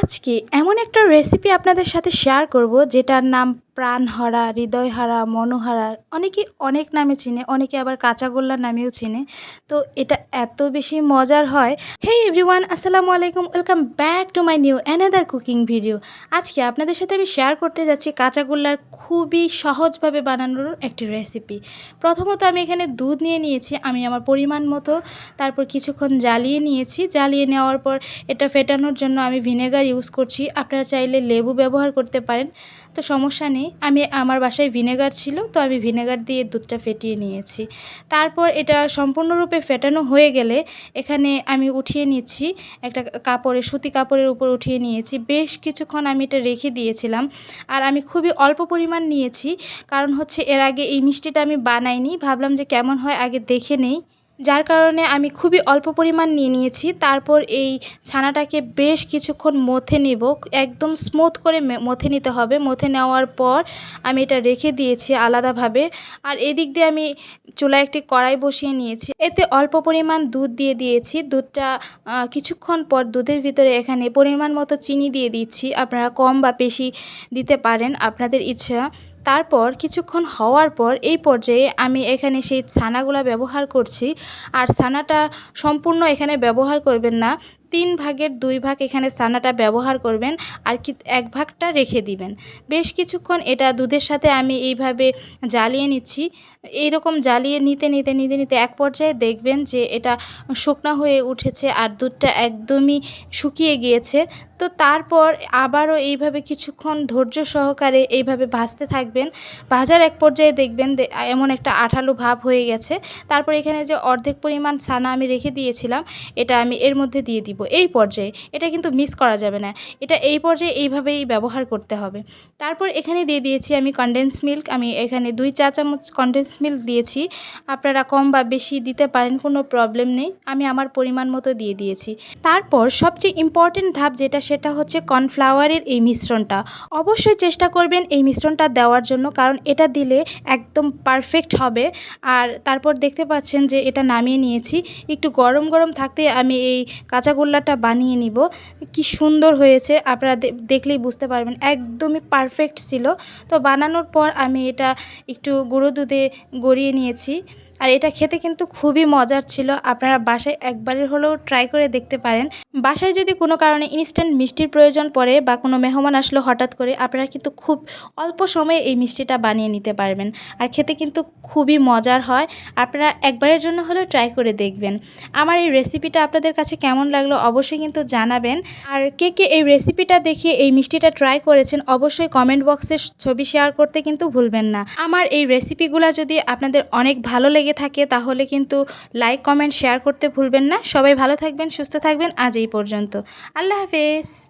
আজকে এমন একটা রেসিপি আপনাদের সাথে শেয়ার করব যেটার নাম প্রাণহারা, হৃদয়হারা, মনোহারা, অনেকে অনেক নামে চিনে, অনেকে আবার কাঁচাগোল্লার নামেও চিনে। তো এটা এত বেশি মজার হয়। হে এভরিওয়ান আসসালামু আলাইকুম welcome back to my new another cooking video আজকে আপনাদের সাথে আমি শেয়ার করতে যাচ্ছি কাঁচাগোল্লার খুবই সহজভাবে বানানোর একটি রেসিপি প্রথমত আমি এখানে দুধ নিয়ে নিয়েছি, আমি আমার পরিমাণ মতো। তারপর কিছুক্ষণ জ্বালিয়ে নিয়েছি। জ্বালিয়ে নেওয়ার পর এটা ফেটানোর জন্য আমি ভিনেগার ইউজ করছি। আপনারা চাইলে লেবু ব্যবহার করতে পারেন। তো সমস্যা নেই। আমি আমার বাসায় ভিনেগার ছিল, তো আমি ভিনেগার দিয়ে দুধটা ফেটিয়ে নিয়েছি। তারপর এটা সম্পূর্ণরূপে ফেটানো হয়ে গেলে এখানে আমি উঠিয়ে নিচ্ছি, একটা কাপড়ে, সুতি কাপড়ের উপর উঠিয়ে নিয়েছি। বেশ কিছুক্ষণ আমি এটা রেখে দিয়েছিলাম আর আমি খুবই অল্প পরিমাণ নিয়েছি। কারণ হচ্ছে এর আগে এই মিষ্টিটা আমি বানাইনি। ভাবলাম যে কেমন হয় আগে দেখে নেই। যার কারণে আমি খুবই অল্প পরিমাণ নিয়ে নিয়েছি। তারপর এই ছানাটাকে বেশ কিছুক্ষণ মথে নেব। একদম স্মুথ করে মথে নিতে হবে। মথে নেওয়ার পর আমি এটা রেখে দিয়েছি আলাদাভাবে। আর এদিক দিয়ে আমি চুলায় একটি কড়াই বসিয়ে নিয়েছি। এতে অল্প পরিমাণ দুধ দিয়ে দিয়েছি। দুধটা কিছুক্ষণ পর দুধের ভিতরে এখানে পরিমাণ মতো চিনি দিয়ে দিচ্ছি। আপনারা কম বা বেশি দিতে পারেন। আপনাদের ইচ্ছা তারপর কিছুক্ষণ হওয়ার পর এই পর্যায়ে আমি এখানে সেই ছানাগুলো ব্যবহার করছি। আর ছানাটা সম্পূর্ণ এখানে ব্যবহার করবেন না। তিন ভাগের দুই ভাগ এখানে ছানাটা ব্যবহার করবেন আর কি এক ভাগটা রেখে দিবেন। বেশ কিছুক্ষণ এটা দুধের সাথে আমি এইভাবে জ্বালিয়ে নিচ্ছি। এইরকম জ্বালিয়ে নিতে নিতে নিতে নিতে এক পর্যায়ে দেখবেন যে এটা শুকনা হয়ে উঠেছে আর দুধটা একদমই শুকিয়ে গিয়েছে। তো তারপর আবারও এইভাবে কিছুক্ষণ ধৈর্য সহকারে এইভাবে ভাজতে থাকবেন। ভাজার এক পর্যায়ে দেখবেন এমন একটা আঠালো ভাব হয়ে গেছে। তারপর এখানে যে অর্ধেক পরিমাণ ছানা আমি রেখে দিয়েছিলাম, এটা আমি এর মধ্যে দিয়ে দিব। এই পর্যায়ে এটা কিন্তু মিস করা যাবে না। এটা এই পর্যায়ে এইভাবেই ব্যবহার করতে হবে। তারপর এখানে দিয়ে দিয়েছি আমি কনডেন্স মিল্ক আমি এখানে দুই চা চামচ কনডেন্স মিল্ক দিয়েছি। আপনারা কম বা বেশি দিতে পারেন, কোনো প্রবলেম নেই। আমি আমার পরিমাণ মতো দিয়ে দিয়েছি। তারপর সবচেয়ে ইম্পর্টেন্ট ধাপ যেটা, সেটা হচ্ছে কর্নফ্লাওয়ারের এই মিশ্রণটা। অবশ্যই চেষ্টা করবেন এই মিশ্রণটা দেওয়ার জন্য, কারণ এটা দিলে একদম পারফেক্ট হবে। আর তারপর দেখতে পাচ্ছেন যে এটা নামিয়ে নিয়েছি। একটু গরম গরম থাকতে আমি এই কাঁচাগোল্লাটা বানিয়ে নিব। কি সুন্দর হয়েছে, আপনারা দেখলেই বুঝতে পারবেন। একদমই পারফেক্ট ছিল। তো বানানোর পর আমি এটা একটু গুঁড়ো দুধে গড়িয়ে নিয়েছি। আর এটা খেতে কিন্তু খুবই মজার ছিল। আপনারা বাসায় একবারের হলেও ট্রাই করে দেখতে পারেন। বাসায় যদি কোনো কারণে ইনস্ট্যান্ট মিষ্টির প্রয়োজন পড়ে বা কোনো মেহমান আসলো হঠাৎ করে, আপনারা কিন্তু খুব অল্প সময়ে এই মিষ্টিটা বানিয়ে নিতে পারবেন। আর খেতে কিন্তু খুবই মজার হয়। আপনারা একবারের জন্য হলেও ট্রাই করে দেখবেন। আমার এই রেসিপিটা আপনাদের কাছে কেমন লাগল অবশ্যই কিন্তু জানাবেন। আর কে কে এই রেসিপিটা দেখে এই মিষ্টিটা ট্রাই করেছেন অবশ্যই কমেন্ট বক্সে ছবি শেয়ার করতে কিন্তু ভুলবেন না। আমার এই রেসিপিগুলো যদি আপনাদের অনেক ভালো লেগে লেগে থাকে, তাহলে কিন্তু লাইক কমেন্ট শেয়ার করতে ভুলবেন না। সবাই ভালো থাকবেন, সুস্থ থাকবেন আজ এই পর্যন্ত। আল্লাহ হাফেজ।